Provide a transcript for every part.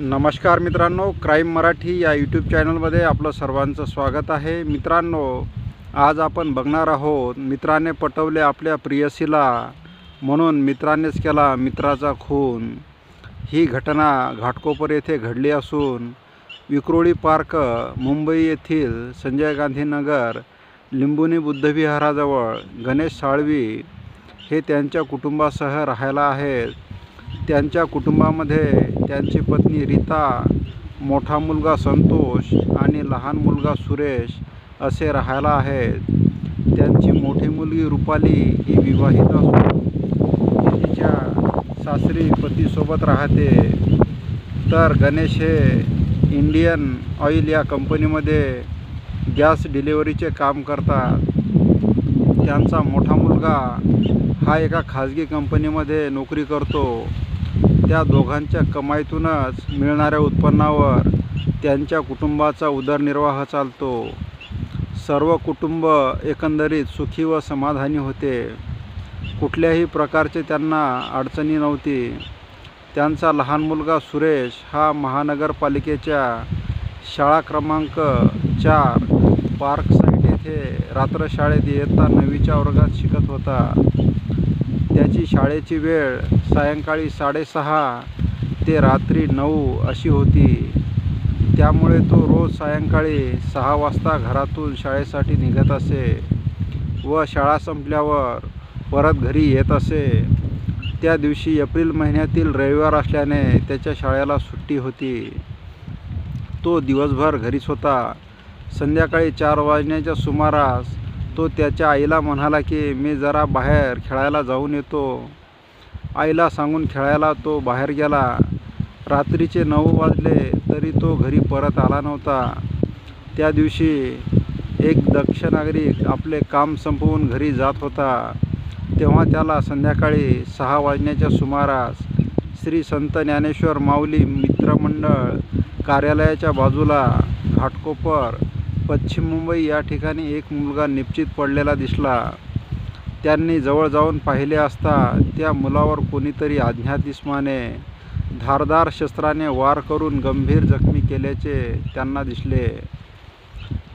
नमस्कार मित्रांनो क्राईम मराठी या यूट्यूब चॅनलमध्ये आपलं सर्वांचं स्वागत आहे. मित्रांनो आज आपण बघणार आहोत मित्राने पटवले आपल्या प्रियसीला म्हणून मित्रानेच केला मित्राचा खून. ही घटना घाटकोपर येथे घडली असून विक्रोळी पार्क मुंबई येथील संजय गांधीनगर लिंबुनी बुद्धविहाराजवळ गणेश साळवी हे त्यांच्या कुटुंबासह राहायला आहेत. त्यांच्या कुटुंबामध्ये त्यांची पत्नी रीता मोठा मुलगा संतोष आणि लहान मुलगा सुरेश असे राहायला आहेत. त्यांची मोठी मुलगी रुपाली ही विवाहित असून तिच्या सासरी पतीसोबत राहते. तर गणेश हे इंडियन ऑइल या कंपनीमध्ये गॅस डिलिव्हरीचे काम करतात. त्यांचा मोठा मुलगा हा एका खाजगी कंपनीमध्ये नोकरी करतो. त्या दोघांच्या कमाईतूनच मिळणाऱ्या उत्पन्नावर त्यांच्या कुटुंबाचा उदरनिर्वाह चालतो. सर्व कुटुंब एकंदरीत सुखी व समाधानी होते. कुठल्याही प्रकारचे त्यांना अडचणी नव्हती. त्यांचा लहान मुलगा सुरेश हा महानगरपालिकेच्या शाळा क्रमांक चार पार्क साईट रात्र शाळेत इयत्ता नववीच्या वर्गात शिकत होता. त्याची शाळेची वेळ सायंकाळी साडेसहा ते रात्री नऊ अशी होती. त्यामुळे तो रोज सायंकाळी सहा वाजता घरातून शाळेसाठी निघत असे व शाळा संपल्यावर परत घरी येत असे. त्या दिवशी एप्रिल महिन्यातील रविवार असल्याने त्याच्या शाळेला सुट्टी होती. तो दिवसभर घरीच होता. संध्याकाळी चार वाजण्याच्या सुमारास तो त्याच्या आईला म्हणाला की मी जरा बाहेर खेळायला जाऊन येतो. आईला सांगून खेळायला तो बाहेर गेला. रात्रीचे नऊ वाजले तरी तो घरी परत आला नव्हता. त्या दिवशी एक दक्ष नागरिक आपले काम संपवून घरी जात होता. तेव्हा त्याला संध्याकाळी सहा वाजण्याच्या सुमारास श्री संत ज्ञानेश्वर माऊली मित्रमंडळ कार्यालयाच्या बाजूला घाटकोपर पश्चिम मुंबई या ठिकाणी एक मुलगा निश्चित पडलेला दिसला. त्यांनी जवळ जाऊन पाहिले असता त्या मुलावर कोणीतरी अज्ञात इस्माने धारदार शस्त्राने वार करून गंभीर जखमी केल्याचे त्यांना दिसले.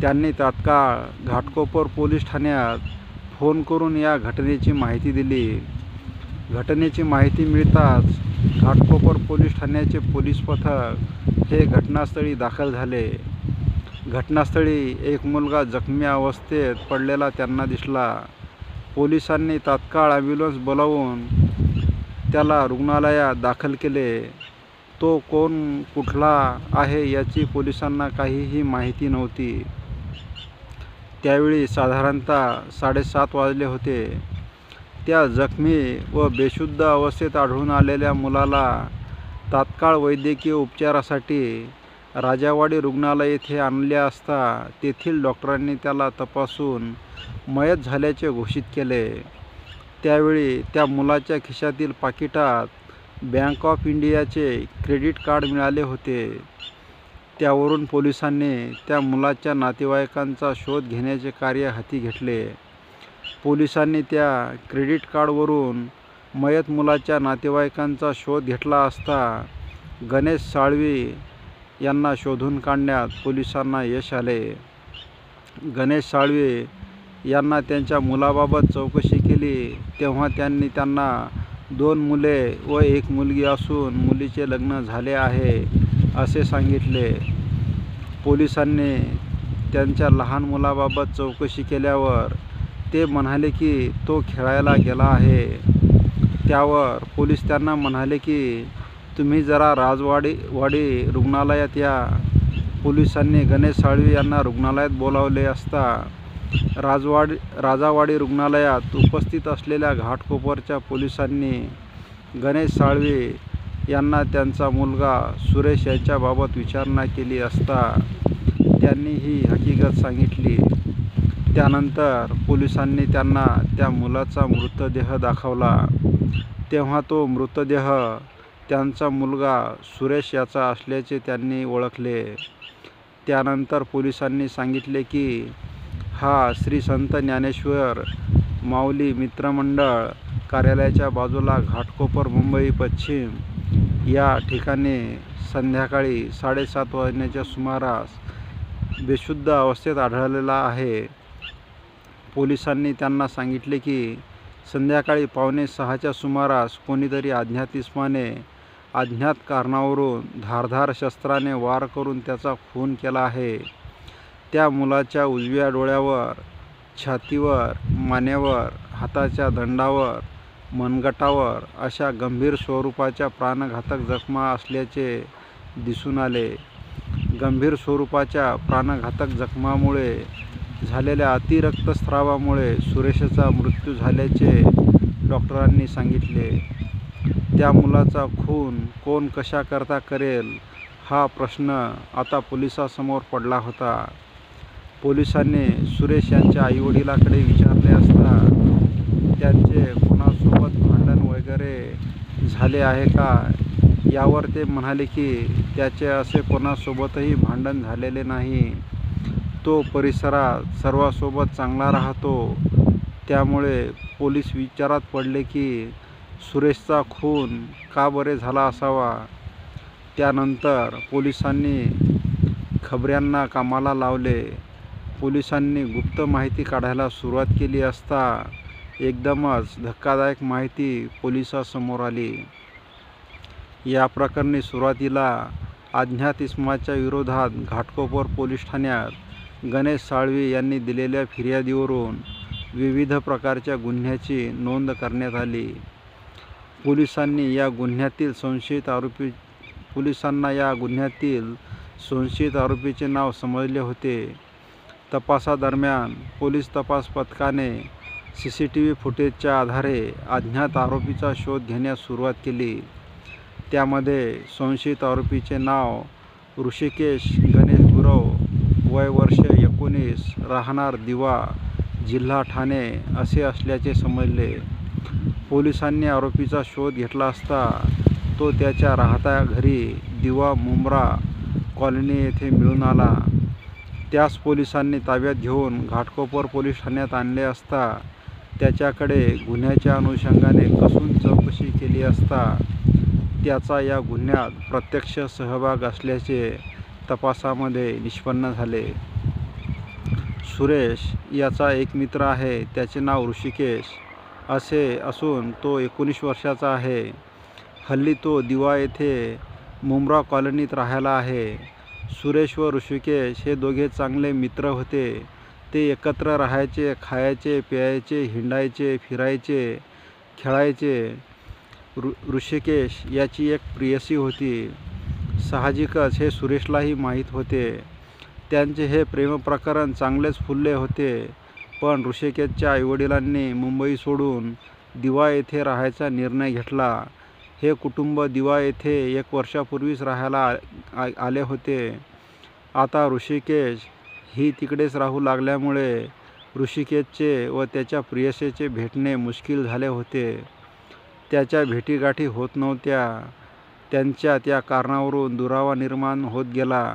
त्यांनी तात्काळ घाटकोपर पोलीस ठाण्यात फोन करून या घटनेची माहिती दिली. घटनेची माहिती मिळताच घाटकोपर पोलीस ठाण्याचे पोलीस पथक हे घटनास्थळी दाखल झाले. घटनास्थळी एक मुलगा जखमी अवस्थेत पडलेला त्यांना दिसला. पोलिसांनी तात्काळ ॲम्ब्युलन्स बोलावून त्याला रुग्णालयात दाखल केले. तो कोण कुठला आहे याची पोलिसांना काहीही माहिती नव्हती. त्यावेळी साधारणतः साडेसात वाजले होते. त्या जखमी व बेशुद्ध अवस्थेत आढळून आलेल्या मुलाला तात्काळ वैद्यकीय उपचारासाठी राजावाडी रुग्णालय येथे आणले असता तेथील डॉक्टरांनी त्याला तपासून मयत झाल्याचे घोषित केले. त्यावेळी त्या मुलाच्या खिशातील पाकिटात बँक ऑफ इंडियाचे क्रेडिट कार्ड मिळाले होते. त्यावरून पोलिसांनी त्या मुलाच्या नातेवाईकांचा शोध घेण्याचे कार्य हाती घेतले. पोलिसांनी त्या क्रेडिट कार्डवरून मयत मुलाच्या नातेवाईकांचा शोध घेतला असता गणेश साळवी यांना शोधून काढण्यात पोलिसांना यश आले. गणेश साळवे यांना त्यांच्या मुलाबाबत चौकशी केली. तेव्हा त्यांनी त्यांना दोन मुले व एक मुलगी असून मुलीचे लग्न झाले आहे असे सांगितले. पोलिसांनी त्यांच्या लहान मुलाबाबत चौकशी केल्यावर ते म्हणाले की तो खेळायला गेला आहे. त्यावर पोलीस त्यांना म्हणाले की तुम्ही जरा राजवाडी वाडी रुग्णालयात या. पोलिसांनी गणेश साळवी यांना रुग्णालयात बोलावले असता राजवाडी राजावाडी रुग्णालयात उपस्थित असलेल्या घाटकोपरच्या पोलिसांनी गणेश साळवे यांना त्यांचा मुलगा सुरेश यांच्याबाबत विचारणा केली असता त्यांनी ही हकीकत सांगितली. त्यानंतर पोलिसांनी त्यांना त्या मुलाचा मृतदेह दाखवला. तेव्हा तो मृतदेह त्यांचा मुलगा सुरेश याचा असल्याचे त्यांनी ओळखले. त्यानंतर पोलिसांनी सांगितले की हा श्री संत ज्ञानेश्वर माऊली मित्रमंडळ कार्यालयाच्या बाजूला घाटकोपर मुंबई पश्चिम या ठिकाणी संध्याकाळी साडेसात वाजण्याच्या सुमारास बेशुद्ध अवस्थेत आढळलेला आहे. पोलिसांनी त्यांना सांगितले की संध्याकाळी पावणे सहाच्या सुमारास कोणीतरी अज्ञात इस्माने अज्ञात कारणावरून धारधार शस्त्राने वार करून त्याचा खून केला आहे. त्या मुलाच्या उजव्या डोळ्यावर छातीवर मानेवर हाताच्या दंडावर मनगटावर अशा गंभीर स्वरूपाच्या प्राणघातक जखमा असल्याचे दिसून आले. गंभीर स्वरूपाच्या प्राणघातक जखमामुळे झालेल्या अतिरक्तस्रावामुळे सुरेशचा मृत्यू झाल्याचे डॉक्टरांनी सांगितले. त्या मुलाचा खून कोण कशाकरता करेल हा प्रश्न आता पोलिसासमोर पडला होता. पोलिसांनी सुरेश यांच्या आईवडिलाकडे विचारले असता त्यांचे कोणासोबत भांडण वगैरे झाले आहे का? यावर ते म्हणाले की त्याचे असे कोणासोबतही भांडण झालेले नाही. तो परिसरात सर्वासोबत चांगला राहतो. त्यामुळे पोलीस विचारात पडले की सुरेशचा खून का बरे झाला असावा? त्यानंतर पोलिसांनी खबऱ्यांना कामाला लावले. पोलिसांनी गुप्त माहिती काढायला सुरुवात केली असता एकदमच धक्कादायक माहिती पोलिसासमोर आली. या प्रकरणी सुरुवातीला अज्ञात इस्माच्या विरोधात घाटकोपर पोलीस ठाण्यात गणेश साळवी यांनी दिलेल्या फिर्यादीवरून विविध प्रकारच्या गुन्ह्याची नोंद करण्यात आली. पोलिसांनी या गुन्ह्यातील संशयित आरोपी पोलिसांना या गुन्ह्यातील संशयित आरोपीचे नाव समजले होते. तपासादरम्यान पोलीस तपास पथकाने सी सी टी व्ही फुटेजच्या आधारे अज्ञात आरोपीचा शोध घेण्यास सुरुवात केली. त्यामध्ये संशयित आरोपीचे नाव ऋषिकेश गणेश गुरव वय वर्ष एकोणीस राहणार दिवा जिल्हा ठाणे असे असल्याचे समजले. पोलिसांनी आरोपीचा शोध घेतला असता तो त्याच्या राहत्या घरी दिवा मुंब्रा कॉलनी येथे मिळून आला. त्यास पोलिसांनी ताब्यात घेऊन घाटकोपर पोलीस ठाण्यात आणले असता त्याच्याकडे गुन्ह्याच्या अनुषंगाने कसून चौकशी केली असता त्याचा या गुन्ह्यात प्रत्यक्ष सहभाग असल्याचे तपासामध्ये निष्पन्न झाले. सुरेश याचा एक मित्र आहे त्याचे नाव ऋषिकेश. असे असून तो एकोणीस वर्षाचा आहे. हल्ली तो दिवा येथे मुंब्रा कॉलनीत राहायला आहे. सुरेश व ऋषिकेश हे दोघे चांगले मित्र होते. ते एकत्र राहायचे खायचे प्यायचे हिंडायचे फिरायचे खेळायचे. रु ऋषिकेश याची एक प्रियसी होती. साहजिकच हे सुरेशलाही माहीत होते. त्यांचे हे प्रेमप्रकरण चांगलेच फुलले होते. पण ऋषिकेशच्या आईवडिलांनी मुंबई सोडून दिवा येथे राहायचा निर्णय घेतला. हे कुटुंब दिवा येथे एक वर्षापूर्वीच राहायला आ आले होते. आता ऋषिकेश ही तिकडेच राहू लागल्यामुळे ऋषिकेशचे व त्याच्या प्रियसेचे भेटणे मुश्किल झाले होते. त्याच्या भेटीगाठी होत नव्हत्या. त्यांच्या त्या कारणावरून दुरावा निर्माण होत गेला.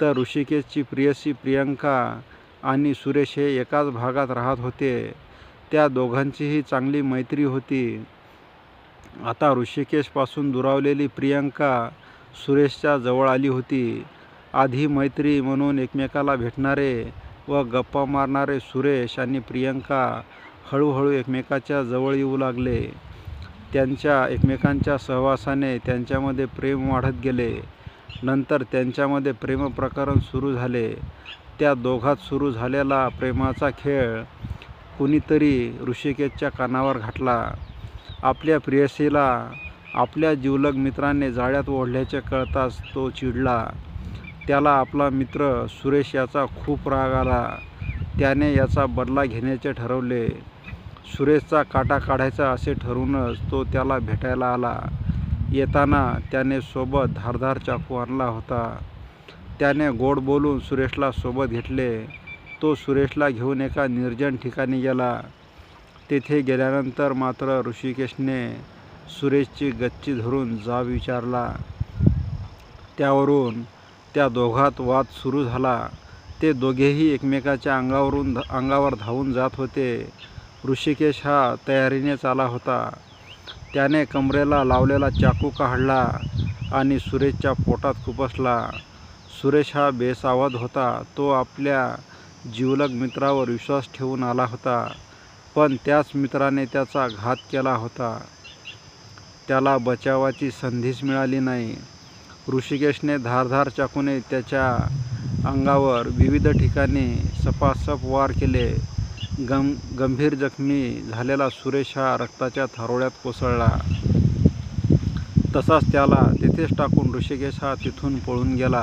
तर ऋषिकेशची प्रियसी प्रियंका आणि सुरेश हे एकाच भागात राहत होते. त्या दोघांचीही चांगली मैत्री होती. आता ऋषिकेशपासून दुरावलेली प्रियंका सुरेशच्या जवळ आली होती. आधी मैत्री म्हणून एकमेकाला भेटणारे व गप्पा मारणारे सुरेश आणि प्रियंका हळूहळू एकमेकाच्या जवळ येऊ लागले. त्यांच्या एकमेकांच्या सहवासाने त्यांच्यामध्ये प्रेम वाढत गेले. नंतर त्यांच्यामध्ये प्रेमप्रकरण सुरू झाले. त्या दोघात सुरू झालेला प्रेमाचा खेळ कुणीतरी ऋषिकेशच्या कानावर घातला. आपल्या प्रियसीला आपल्या जिवलग मित्राने जाळ्यात ओढल्याचे कळताच तो चिडला. त्याला आपला मित्र सुरेश याचा खूप राग आला. त्याने याचा बदला घेण्याचे ठरवले. सुरेशचा काटा काढायचा असे ठरूनच तो त्याला भेटायला आला. येताना त्याने सोबत धारधार चाकू आणला होता. त्याने गोड बोलून सुरेशला सोबत घेतले. तो सुरेशला घेऊन एका निर्जन ठिकाणी गेला. तेथे गेल्यानंतर मात्र ऋषिकेशने सुरेशची गच्ची धरून जाब विचारला. त्यावरून त्या दोघात वाद सुरू झाला. ते दोघेही एकमेकाच्या अंगावरून अंगावर धावून जात होते. ऋषिकेश हा तयारीनेच आला होता. त्याने कमरेला लावलेला चाकू काढला आणि सुरेशच्या पोटात खुपसला. सुरेश हा बेसावध होता. तो आपल्या जिवलग मित्रावर विश्वास ठेवून आला होता. पण त्याच मित्राने त्याचा घात केला होता. त्याला बचावाची संधीच मिळाली नाही. ऋषिकेशने धारधार चाकूने त्याच्या अंगावर विविध ठिकाणी सपासप वार केले. गं गंभीर जखमी झालेला सुरेश हा रक्ताच्या थारोळ्यात कोसळला. तसाच त्याला तिथेच टाकून ऋषिकेश हा तिथून पळून गेला.